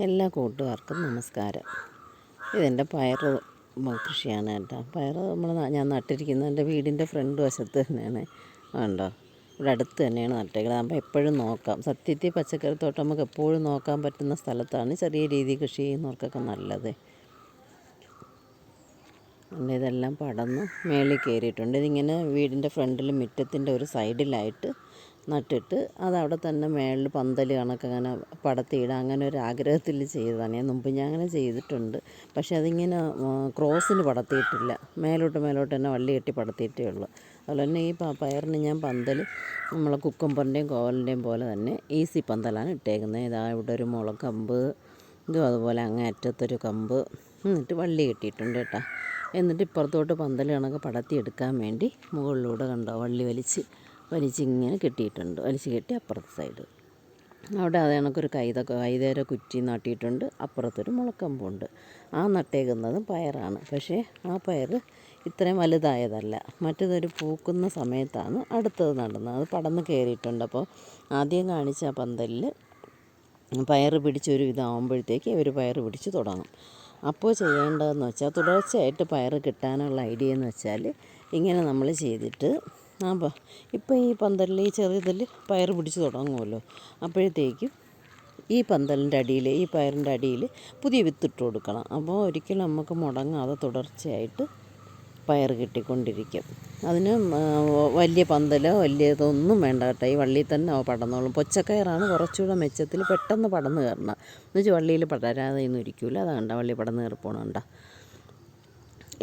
എല്ലാ കൂട്ടുകാർക്കും നമസ്കാരം. ഇതെന്റെ പയർ കൃഷിയാണ് കേട്ടോ. പയർ നമ്മൾ ഞാൻ നട്ടിരിക്കുന്നത് എന്റെ വീടിന്റെ ഫ്രണ്ട് വശത്ത് തന്നെയാണ് ഉണ്ടോ ഇവിടെ അടുത്ത് തന്നെയാണ് നട്ടേക്കുന്നത് അപ്പോൾ എപ്പോഴും നോക്കാം. സത്യത്തിൽ പച്ചക്കറി തോട്ടം നമുക്ക് എപ്പോഴും നോക്കാൻ പറ്റുന്ന സ്ഥലത്താണ് ചെറിയ രീതിയിൽ കൃഷി ചെയ്യുന്നവർക്കൊക്കെ നല്ലത്. പിന്നെ ഇതെല്ലാം പടന്ന് മേളിൽ കയറിയിട്ടുണ്ട്. ഇതിങ്ങനെ വീടിന്റെ ഫ്രണ്ടിൽ മുറ്റത്തിന്റെ ഒരു സൈഡിലായിട്ട് നട്ടിട്ട് അതവിടെ തന്നെ മേളിൽ പന്തൽ കണക്ക് അങ്ങനെ പടത്തിയിടാം അങ്ങനെ ഒരു ആഗ്രഹത്തിൽ ചെയ്തതാണ്. ഞാൻ മുമ്പ് ഞാൻ അങ്ങനെ ചെയ്തിട്ടുണ്ട്. പക്ഷേ അതിങ്ങനെ ക്രോസിന് പടത്തിയിട്ടില്ല. മേലോട്ട് മേലോട്ട് തന്നെ വള്ളി കെട്ടി പടത്തിയിട്ടേ ഉള്ളൂ. അതുപോലെ തന്നെ ഈ പയറിന് ഞാൻ പന്തൽ നമ്മളെ കുക്കുംബറിന്റെയും കോവലിന്റെയും പോലെ തന്നെ ഈസി പന്തലാണ് ഇട്ടേക്കുന്നത്. ഇതാ ഇവിടെ ഒരു മുളക്കമ്പ് ഇതും അതുപോലെ അങ്ങേ അറ്റത്തൊരു കമ്പ് എന്നിട്ട് വള്ളി കെട്ടിയിട്ടുണ്ട് കേട്ടോ. എന്നിട്ട് ഇപ്പുറത്തോട്ട് പന്തൽ കണക്ക് പടത്തി എടുക്കാൻ വേണ്ടി മുകളിലൂടെ കണ്ടോ വള്ളി വലിച്ച്. വലിച്ചിങ്ങനെ കെട്ടിയിട്ടുണ്ട്. വലിച്ച് കെട്ടി അപ്പുറത്തെ സൈഡ്. അവിടെ അത് കണക്കൊരു കൈത കൈതേര കുറ്റി നട്ടിയിട്ടുണ്ട്. അപ്പുറത്തൊരു മുളക്കമ്പുണ്ട്. ആ നട്ടേക്കുന്നതും പയറാണ്. പക്ഷേ ആ പയർ ഇത്രയും വലുതായതല്ല. മറ്റേതൊരു പൂക്കുന്ന സമയത്താണ് അടുത്തത് നടുന്നത്. അത് പടന്ന് കയറിയിട്ടുണ്ട്. അപ്പോൾ ആദ്യം കാണിച്ച ആ പന്തലിൽ പയർ പിടിച്ചൊരു ഇതാവുമ്പോഴത്തേക്ക് ഇവർ പയർ പിടിച്ച് തുടങ്ങും. അപ്പോൾ ചെയ്യേണ്ടതെന്ന് വെച്ചാൽ തുടർച്ചയായിട്ട് പയർ കിട്ടാനുള്ള ഐഡിയ എന്ന് വെച്ചാൽ ഇങ്ങനെ നമ്മൾ ചെയ്തിട്ട് പ ഇപ്പം ഈ പന്തലിൽ ഈ ചെറിയതിൽ പയർ പിടിച്ച് തുടങ്ങുമല്ലോ. അപ്പോഴത്തേക്കും ഈ പന്തലിന്റെ അടിയിൽ ഈ പയറിന്റെ അടിയിൽ പുതിയ വിത്തിട്ട് കൊടുക്കണം. അപ്പോൾ ഒരിക്കലും നമുക്ക് മുടങ്ങാതെ തുടർച്ചയായിട്ട് പയർ കിട്ടിക്കൊണ്ടിരിക്കും. അതിന് വലിയ പന്തലോ വലിയ ഇതൊന്നും വേണ്ട കേട്ടോ. ഈ വള്ളിയിൽ തന്നെ പടന്നോളും. പൊച്ചക്കയറാണ് കുറച്ചുകൂടെ മെച്ചത്തിൽ പെട്ടെന്ന് പടന്ന് കയറണം. എന്നുവെച്ചാൽ വള്ളിയിൽ പടരാതെ ഒന്നും ഇരിക്കില്ല അത് കണ്ട വള്ളി പടന്ന് കയറി പോകണണ്ട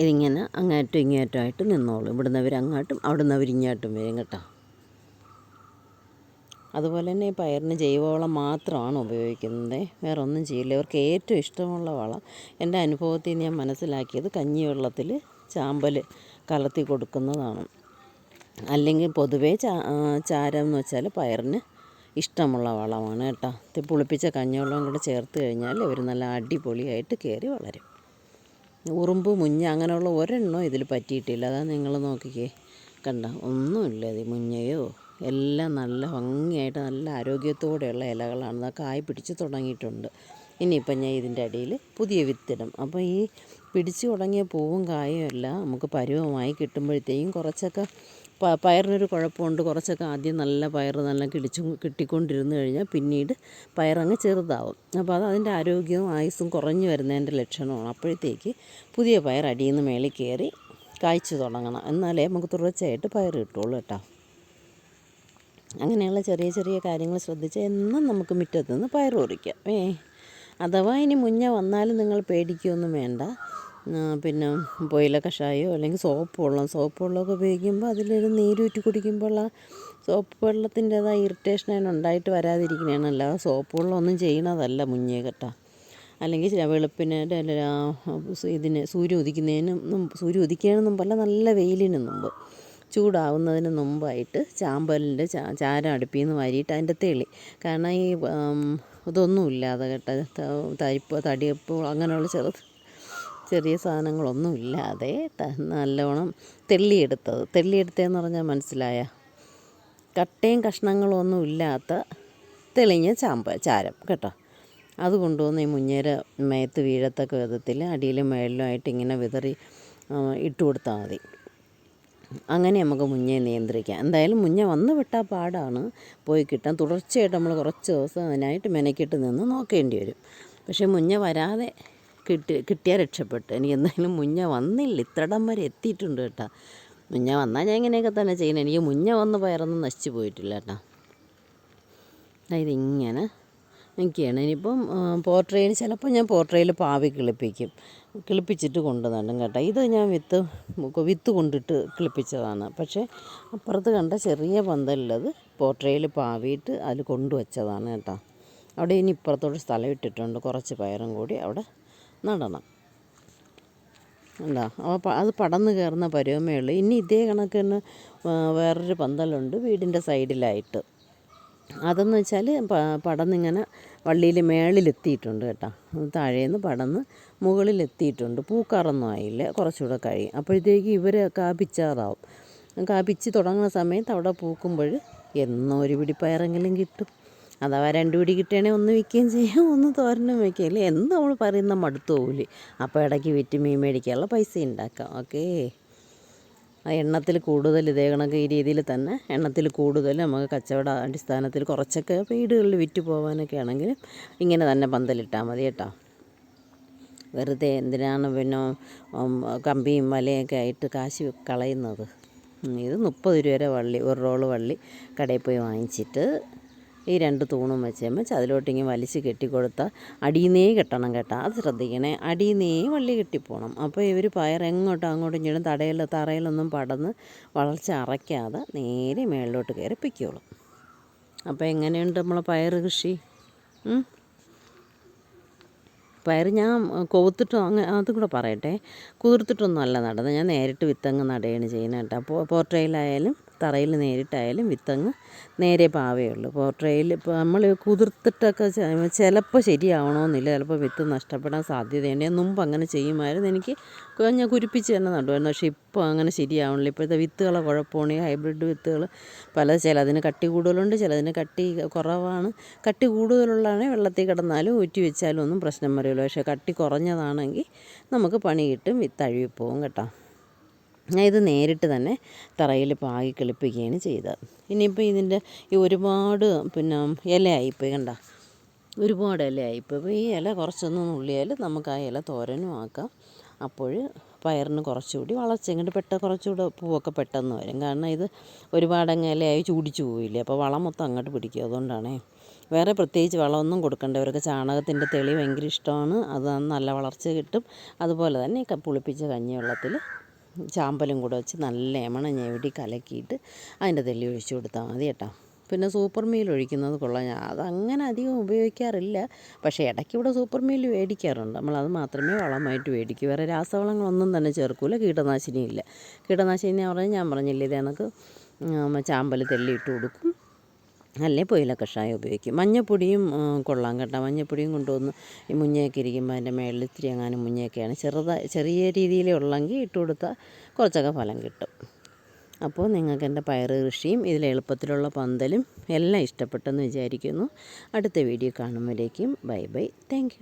ഇതിങ്ങനെ അങ്ങേറ്റം ഇങ്ങേറ്റമായിട്ട് നിന്നോളും. ഇവിടുന്ന് അവർ അങ്ങോട്ടും അവിടുന്ന് അവർ ഇങ്ങോട്ടും വരും കേട്ടോ. അതുപോലെ തന്നെ ഈ പയറിന് ജൈവവളം മാത്രമാണ് ഉപയോഗിക്കുന്നത്. വേറെ ഒന്നും ചെയ്യില്ല. ഇവർക്ക് ഏറ്റവും ഇഷ്ടമുള്ള വളം എന്റെ അനുഭവത്തിൽ നിന്ന് ഞാൻ മനസ്സിലാക്കിയത് കഞ്ഞിവെള്ളത്തിൽ ചാമ്പൽ കലർത്തി കൊടുക്കുന്നതാണ്. അല്ലെങ്കിൽ പൊതുവേ ചാ ചാരം എന്ന് വെച്ചാൽ പയറിന് ഇഷ്ടമുള്ള വളമാണ് കേട്ടോ. പുളിപ്പിച്ച കഞ്ഞിവെള്ളം കൂടെ ചേർത്ത് കഴിഞ്ഞാൽ ഇവർ നല്ല അടിപൊളിയായിട്ട് കയറി വളരും. ഉറുമ്പ് മുഞ്ഞ അങ്ങനെയുള്ള ഒരെണ്ണവും ഇതിൽ പറ്റിയിട്ടില്ല. അതാ നിങ്ങൾ നോക്കിക്കേ. കണ്ട ഒന്നുമില്ല ഇത് മുഞ്ഞയോ? എല്ലാം നല്ല ഭംഗിയായിട്ട് നല്ല ആരോഗ്യത്തോടെയുള്ള ഇലകളാണ്. അതൊക്കെ കായ് പിടിച്ച് തുടങ്ങിയിട്ടുണ്ട്. ഇനിയിപ്പം ഞാൻ ഇതിന്റെ അടിയിൽ പുതിയ വിത്തിടും. അപ്പോൾ ഈ പിടിച്ചു തുടങ്ങിയ പൂവും കായും എല്ലാം നമുക്ക് പരുവമായി കിട്ടുമ്പോഴത്തേക്കും കുറച്ചൊക്കെ പ പയറിനൊരു കുഴപ്പമുണ്ട്. കുറച്ചൊക്കെ ആദ്യം നല്ല പയർ നല്ല കിടിച്ചു കിട്ടിക്കൊണ്ടിരുന്നു കഴിഞ്ഞാൽ പിന്നീട് പയറങ്ങ് ചെറുതാവും. അപ്പോൾ അത് അതിന്റെ ആരോഗ്യവും ആയുസ്സും കുറഞ്ഞു വരുന്നതിന്റെ ലക്ഷണമാണ്. അപ്പോഴത്തേക്ക് പുതിയ പയർ അടിയിൽ നിന്ന് മേളിൽ കയറി കായ്ച്ചു തുടങ്ങണം. എന്നാലേ നമുക്ക് തുടർച്ചയായിട്ട് പയർ കിട്ടുള്ളൂ കേട്ടോ. അങ്ങനെയുള്ള ചെറിയ ചെറിയ കാര്യങ്ങൾ ശ്രദ്ധിച്ച് എന്നും നമുക്ക് മുറ്റത്തുനിന്ന് പയർ പറിക്കാം. ഏ അഥവാ ഇനി മുന്നേ വന്നാലും നിങ്ങൾ പേടിക്കുകയൊന്നും വേണ്ട. പിന്നെ പൊയില കഷായോ അല്ലെങ്കിൽ സോപ്പ് വെള്ളം. സോപ്പ് വെള്ളമൊക്കെ ഉപയോഗിക്കുമ്പോൾ അതിലൊരു നീരൂറ്റി കുടിക്കുമ്പോൾ ആ സോപ്പ് വെള്ളത്തിന്റേതായ ഇറിറ്റേഷൻ അതിന് ഉണ്ടായിട്ട് വരാതിരിക്കുന്നതാണ് അല്ലാതെ സോപ്പ് വെള്ളം ഒന്നും ചെയ്യണതല്ല മുഞ്ഞേ കേട്ടോ. അല്ലെങ്കിൽ വെളുപ്പിന് ഇതിന് സൂര്യ ഉദിക്കുന്നതിന് സൂര്യ ഉദിക്കുന്നതിന് മുമ്പല്ല നല്ല വെയിലിന് മുമ്പ് ചൂടാവുന്നതിന് മുമ്പായിട്ട് ചാമ്പലിന്റെ ചാ ചാരം അടുപ്പിൽ നിന്ന് വാരിയിട്ട് അതിന്റെ തെളി. കാരണം ഈ ഇതൊന്നും ഇല്ലാതെ കേട്ടോ തരിപ്പ് തടിയപ്പ് അങ്ങനെയുള്ള ചെറു ചെറിയ സാധനങ്ങളൊന്നും ഇല്ലാതെ നല്ലോണം തെള്ളിയെടുത്തത്. തെള്ളിയെടുത്തതെന്ന് പറഞ്ഞാൽ മനസ്സിലായ? കട്ടയും കഷ്ണങ്ങളും ഒന്നും ഇല്ലാത്ത തെളിഞ്ഞ ചാമ്പ ചാരം കേട്ടോ. അത് കൊണ്ടുവന്ന് ഈ മുഞ്ഞേര മേത്ത് വീഴത്തക്ക വിധത്തിൽ അടിയിലും മേളിലുമായിട്ട് ഇങ്ങനെ വിതറി ഇട്ട് കൊടുത്താൽ മതി. അങ്ങനെ നമുക്ക് മുഞ്ഞയെ നിയന്ത്രിക്കാം. എന്തായാലും മുഞ്ഞ വന്ന് വിട്ടാൽ പാടാണ്. പോയി കിട്ടാൻ തുടർച്ചയായിട്ട് നമ്മൾ കുറച്ച് ദിവസം അതിനായിട്ട് മെനക്കിട്ട് നിന്ന് നോക്കേണ്ടി വരും. പക്ഷേ മുഞ്ഞ വരാതെ കിട്ടി കിട്ടിയാൽ രക്ഷപ്പെട്ടു. എനിക്ക് എന്തായാലും മുഞ്ഞ വന്നില്ല. ഇത്രടം വരെ എത്തിയിട്ടുണ്ട് കേട്ടോ. മുഞ്ഞ വന്നാൽ ഞാൻ ഇങ്ങനെയൊക്കെ തന്നെ ചെയ്യണം എനിക്ക് മുഞ്ഞ വന്ന് പയറൊന്നും നശിച്ചു പോയിട്ടില്ല കേട്ടോ. അതായത് ഇതിങ്ങനെ നിൽക്കുകയാണ്. ഇനിയിപ്പം പോർട്രയിൽ ചിലപ്പോൾ ഞാൻ പോർട്രയിൽ പാവി കിളിപ്പിക്കും. കിളിപ്പിച്ചിട്ട് കൊണ്ട് കേട്ടോ. ഇത് ഞാൻ വിത്ത് വിത്ത് കൊണ്ടിട്ട് കിളിപ്പിച്ചതാണ്. പക്ഷേ അപ്പുറത്ത് കണ്ട ചെറിയ പന്തലുള്ളത് പോർട്രയിൽ പാവിയിട്ട് അതിൽ കൊണ്ടുവച്ചതാണ് കേട്ടോ. അവിടെ ഇനി ഇപ്പുറത്തോട്ട് സ്ഥലം ഇട്ടിട്ടുണ്ട്. കുറച്ച് പയറും കൂടി അവിടെ നടണം. കണ്ടോ? അപ്പോൾ അത് പടന്ന് കയറുന്ന പരുവമേ ഉള്ളൂ. ഇനി ഇതേ കണക്കിന് വേറൊരു പന്തലുണ്ട് വീടിന്റെ സൈഡിലായിട്ട്. അതെന്ന് വെച്ചാൽ പടന്നിങ്ങനെ വള്ളിയിൽ മേളിലെത്തിയിട്ടുണ്ട് കേട്ടോ. താഴേന്ന് പടന്ന് മുകളിലെത്തിയിട്ടുണ്ട്. പൂക്കാറൊന്നും ആയില്ല. കുറച്ചുകൂടെ കഴിയും. അപ്പോഴത്തേക്ക് ഇവർ കാപ്പിച്ചാറാവും. കാപ്പിച്ച് തുടങ്ങുന്ന സമയത്ത് അവിടെ പൂക്കുമ്പോൾ എന്നോ ഒരു പിടിപ്പയറെങ്കിലും കിട്ടും. അഥവാ രണ്ട് പിടി കിട്ടുകയാണെങ്കിൽ ഒന്ന് വിൽക്കുകയും ചെയ്യാം ഒന്ന് തോരനും വയ്ക്കുക അല്ലേ എന്ത് നമ്മൾ പറയുന്ന മടുത്തു പോകില്ലേ അപ്പോൾ ഇടയ്ക്ക് വിറ്റ് മീൻ മേടിക്കാനുള്ള പൈസ ഉണ്ടാക്കാം. ഓക്കേ. ആ എണ്ണത്തിൽ കൂടുതൽ ഇതേ കണക്ക് ഈ രീതിയിൽ തന്നെ എണ്ണത്തിൽ കൂടുതൽ നമുക്ക് കച്ചവട അടിസ്ഥാനത്തിൽ കുറച്ചൊക്കെ വീടുകളിൽ വിറ്റ് പോകാനൊക്കെ ആണെങ്കിൽ ഇങ്ങനെ തന്നെ പന്തലിട്ടാൽ മതി കേട്ടോ. വെറുതെ എന്തിനാണ് പിന്നെ കമ്പിയും വലയൊക്കെ ആയിട്ട് കാശ് കളയുന്നത്? ഇത് മുപ്പത് രൂപ വരെ വള്ളി ഒരു റോൾ വള്ളി കടയിൽ പോയി വാങ്ങിച്ചിട്ട് ഈ രണ്ട് തൂണും വെച്ച് വെച്ച് അതിലോട്ട് ഇങ്ങനെ വലിച്ച് കെട്ടിക്കൊടുത്ത അടിയിന്നേ കെട്ടണം കേട്ടോ. അത് ശ്രദ്ധിക്കണേ. അടിയിന്നേ വള്ളി കെട്ടിപ്പോണം. അപ്പോൾ ഇവർ പയർ എങ്ങോട്ടും അങ്ങോട്ടും ചെയ്യണം തടയിൽ തറയിലൊന്നും പടന്ന് വളർച്ച അറയ്ക്കാതെ നേരെ മേളിലോട്ട് കയറി പിക്കോളും അപ്പോൾ എങ്ങനെയുണ്ട് നമ്മളെ പയർ കൃഷി? പയർ ഞാൻ കൊവുത്തിട്ടോ അങ്ങ് അതും കൂടെ പറയട്ടെ. കുതിർത്തിട്ടൊന്നും അല്ല നടന്നത് ഞാൻ നേരിട്ട് വിത്തങ്ങ് നടുകയാണ് ചെയ്യുന്നത് കേട്ടോ. അപ്പോൾ പോർട്രയിലായാലും തറയിൽ നേരിട്ടായാലും വിത്തങ്ങ് നേരെ പാവയുള്ളൂ പോർട്രയിൽ ഇപ്പോൾ നമ്മൾ കുതിർത്തിട്ടൊക്കെ ചിലപ്പോൾ ശരിയാവണമെന്നില്ല ചിലപ്പോൾ വിത്ത് നഷ്ടപ്പെടാൻ സാധ്യതയുണ്ട്. ഞാൻ മുമ്പ് അങ്ങനെ ചെയ്യുമായിരുന്നു. എനിക്ക് ഞാൻ കുരിപ്പിച്ച് തന്നെ നടുമായിരുന്നു പക്ഷേ ഇപ്പോൾ അങ്ങനെ ശരിയാവണില്ല. ഇപ്പോഴത്തെ വിത്തുകളെ കുഴപ്പമാണ് ഈ ഹൈബ്രിഡ് വിത്തുകൾ പല ചിലതിന് കട്ടി കൂടുതലുണ്ട് ചിലതിന് കട്ടി കുറവാണ്. കട്ടി കൂടുതലുള്ളതാണെങ്കിൽ വെള്ളത്തിൽ കിടന്നാലും ഊറ്റി വെച്ചാലും ഒന്നും പ്രശ്നം വരില്ല. പക്ഷേ കട്ടി കുറഞ്ഞതാണെങ്കിൽ നമുക്ക് പണി കിട്ടും വിത്ത് അഴുകിപ്പോവും കേട്ടോ. ഞാൻ ഇത് നേരിട്ട് തന്നെ തറയിൽ പാകി കിളിപ്പിക്കുകയാണ് ചെയ്തത്. ഇനിയിപ്പോൾ ഇതിന്റെ ഈ ഒരുപാട് പിന്നെ ഇലയായി ഇലയായിപ്പോയി കണ്ട. ഒരുപാട് ഇലയായിപ്പോയി. അപ്പോൾ ഈ ഇല കുറച്ചൊന്ന് നുള്ളിയാൽ നമുക്ക് ആ ഇല തോരനും ആക്കാം. അപ്പോൾ പയറിന് കുറച്ചുകൂടി വളർച്ച ഇങ്ങോട്ട് പെട്ട കുറച്ചുകൂടെ പൂവൊക്കെ പെട്ടെന്ന് വരും. കാരണം ഇത് ഒരുപാടങ്ങ് ഇലയായി ചൂടിച്ചു പോയില്ലേ അപ്പോൾ വളം മൊത്തം അങ്ങോട്ട് പിടിക്കും. അതുകൊണ്ടാണേ വേറെ പ്രത്യേകിച്ച് വളമൊന്നും കൊടുക്കണ്ട. ഇവർക്ക് ചാണകത്തിന്റെ തെളി ഭയങ്കര ഇഷ്ടമാണ്. അത് നല്ല വളർച്ച കിട്ടും. അതുപോലെ തന്നെ പുളിപ്പിച്ച കഞ്ഞിവെള്ളത്തിൽ ചാമ്പലും കൂടെ വെച്ച് നല്ല എമണ ഞെവിടി കലക്കിയിട്ട് അതിന്റെ തെല്ലി ഒഴിച്ചു കൊടുത്താൽ മതി കേട്ടോ. പിന്നെ സൂപ്പർ മീൽ ഒഴിക്കുന്നത് കൊള്ളാം. ഞാൻ അതങ്ങനെ അധികം ഉപയോഗിക്കാറില്ല. പക്ഷേ ഇടയ്ക്ക് ഇവിടെ സൂപ്പർ മീൽ മേടിക്കാറുണ്ട്. നമ്മളത് മാത്രമേ വളമായിട്ട് മേടിക്കൂ. വേറെ രാസവളങ്ങളൊന്നും തന്നെ ചേർക്കൂല. കീടനാശിനി ഇല്ല കീടനാശിനി പറഞ്ഞാൽ ഞാൻ പറഞ്ഞില്ലേ ഇത് ഉം, ചാമ്പൽ തെല്ലിയിട്ട് കൊടുക്കും. അല്ലേ പൊയില കഷായം ഉപയോഗിക്കും. മഞ്ഞപ്പൊടിയും കൊള്ളാം കേട്ടോ. മഞ്ഞപ്പൊടിയും കൊണ്ടുവന്ന് ഈ മുഞ്ഞയൊക്കെ ഇരിക്കുമ്പോൾ അതിന്റെ മേളിൽ ഇത്തിരി എങ്ങാനും മുഞ്ഞയൊക്കെയാണ് ചെറുതായി ചെറിയ രീതിയിലേ ഉള്ളെങ്കിൽ ഇട്ട് കൊടുത്താൽ കുറച്ചൊക്കെ ഫലം കിട്ടും. അപ്പോൾ നിങ്ങൾക്ക് എന്റെ പയർ കൃഷിയും ഇതിൽ എളുപ്പത്തിലുള്ള പന്തലും എല്ലാം ഇഷ്ടപ്പെട്ടെന്ന് വിചാരിക്കുന്നു. അടുത്ത വീഡിയോ കാണുമ്പോഴേക്കും ബൈ ബൈ. താങ്ക്